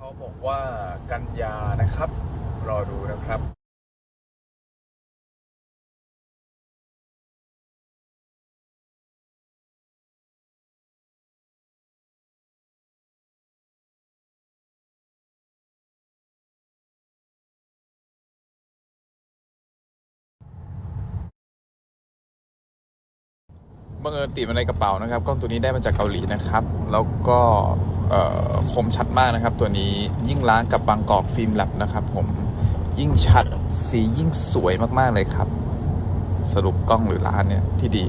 เขาบอกว่ากันยานะครับ รอดูนะครับบังเอิญติดมาในกระเป๋านะครับ กล้องตัวนี้ได้มาจากเกาหลีนะครับ แล้วก็ คมชัดมากนะครับ ตัวนี้ยิ่งล้างกับบางกอกฟิล์มแลบนะครับผมยิ่งชัดสียิ่งสวยมากๆเลยครับ สรุปกล้องหรือร้านเนี่ยที่ดี